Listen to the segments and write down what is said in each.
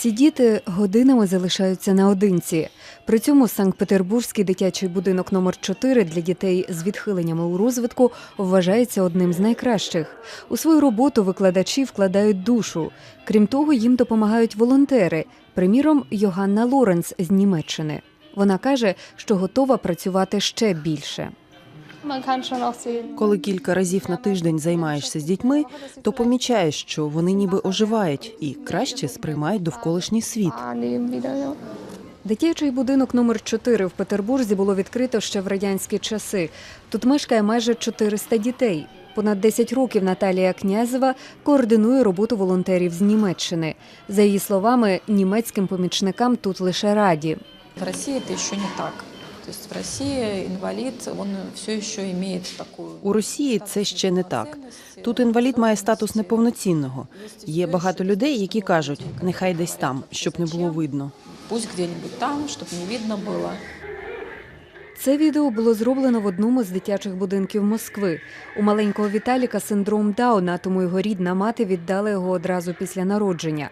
Ці діти годинами залишаються наодинці. При цьому Санкт-Петербурзький дитячий будинок номер 4 для дітей з відхиленнями у розвитку вважається одним з найкращих. У свою роботу викладачі вкладають душу. Крім того, їм допомагають волонтери. Приміром, Йоганна Лоренц з Німеччини. Вона каже, що готова працювати ще більше. Коли кілька разів на тиждень займаєшся з дітьми, то помічаєш, що вони ніби оживають і краще сприймають довколишній світ. Дитячий будинок номер 4 в Петербурзі було відкрито ще в радянські часи. Тут мешкає майже 400 дітей. Понад 10 років Наталія Князева координує роботу волонтерів з Німеччини. За її словами, німецьким помічникам тут лише раді. В России это еще не так. То есть в Росії інвалід він все ще має таку У Росії це ще не так. Тут інвалід має статус неповноцінного. Є багато людей, які кажуть, нехай десь там, щоб не було видно. Пусть где-нибудь там, щоб не видно было. Це відео було зроблено в одному з дитячих будинків Москви. У маленького Віталіка синдром Дауна, тому його рідна мати віддала його одразу після народження.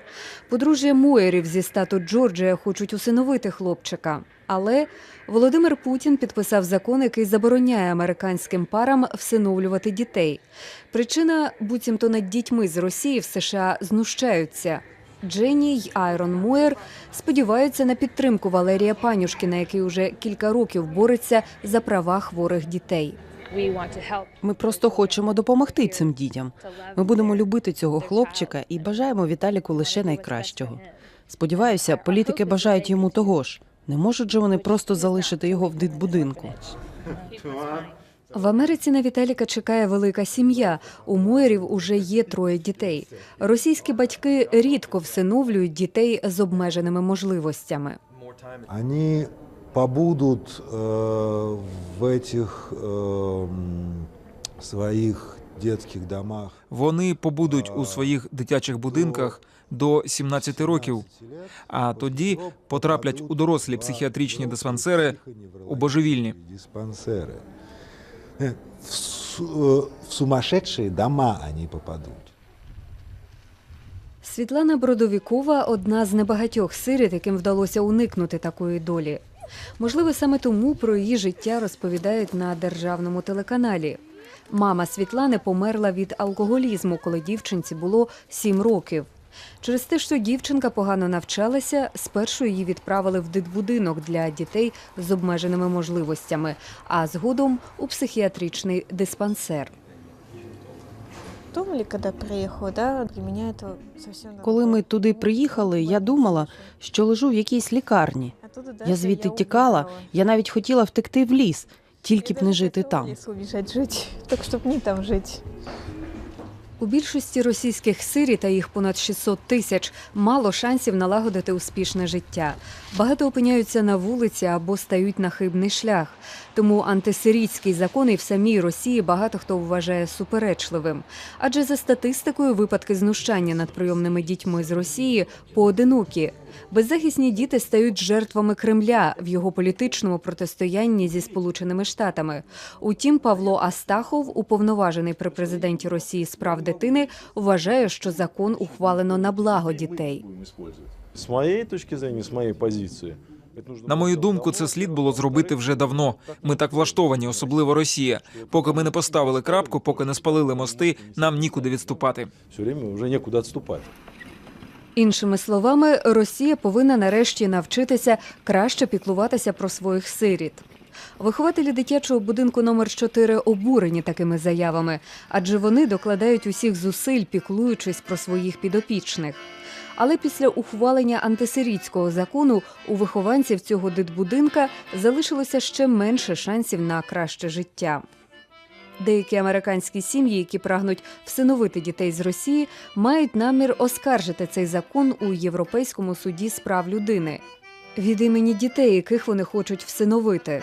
Подружжя Муерів зі стату Джорджія хочуть усиновити хлопчика. Але Володимир Путін підписав закон, який забороняє американським парам всиновлювати дітей. Причина буцімто над дітьми з Росії в США знущаються. Дженні й Айрон Муер сподіваються на підтримку Валерія Панюшкіна, який уже кілька років бореться за права хворих дітей. Ми просто хочемо допомогти цим дітям. Ми будемо любити цього хлопчика і бажаємо Віталіку лише найкращого. Сподіваюся, політики бажають йому того ж. Не можуть же вони просто залишити його в дитбудинку. В Америці на Віталіка чекає велика сім'я. У Муерів уже є троє дітей. Російські батьки рідко всиновлюють дітей з обмеженими можливостями. Они побудут э, в этих э, м, своих детских домах. Вони побудуть у своїх дитячих будинках до 17 років, а тоді потраплять у дорослі психіатричні диспансери у божевільні. Диспансеры. В, су- в сумасшедшие дома они попадут. Світлана Бродовікова одна з небагатьох сиріт, яким вдалося уникнути такої долі. Можливо, саме тому про її життя розповідають на державному телеканалі. Мама Світлани померла від алкоголізму, коли дівчинці було сім років. Через те, що дівчинка погано навчалася, спершу її відправили в дитбудинок для дітей з обмеженими можливостями, а згодом у психіатричний диспансер. Коли ми туди приїхали, я думала, що лежу в якійсь лікарні. Я звідти тікала, я навіть хотіла втекти в ліс, тільки б не жити там. только чтобы не там жить. У більшості російських сирі та їх понад 600 тисяч мало шансів налагодити успішне життя. Багато опиняються на вулиці або стають на хибний шлях. Тому антисирійський закон і в самій Росії багато хто вважає суперечливим. Адже за статистикою випадки знущання над прийомними дітьми з Росії поодинокі. Беззахисні діти стають жертвами Кремля в його політичному протистоянні зі Сполученими Штатами. Утім, Павло Астахов, уповноважений при президенті Росії з прав дитини, вважає, що закон ухвалено на благо дітей. С моей точки зрения, с моей позиции. это нужно На мою думку, це слід було зробити вже давно. Ми так влаштовані, особливо Росія. Поки ми не поставили крапку, поки не спалили мости, нам нікуди відступати. Все время уже некуда отступать. Іншими словами, Росія повинна нарешті навчитися краще піклуватися про своїх сиріт. Вихователі дитячого будинку номер 4 обурені такими заявами, адже вони докладають усіх зусиль, піклуючись про своїх підопічних. Але після ухвалення антисирійського закону у вихованців цього дитбудинка залишилося ще менше шансів на краще життя. Деякі американські сім'ї, які прагнуть всиновити дітей з Росії, мають намір оскаржити цей закон у Європейському суді з прав людини від імені дітей, яких вони хочуть всиновити.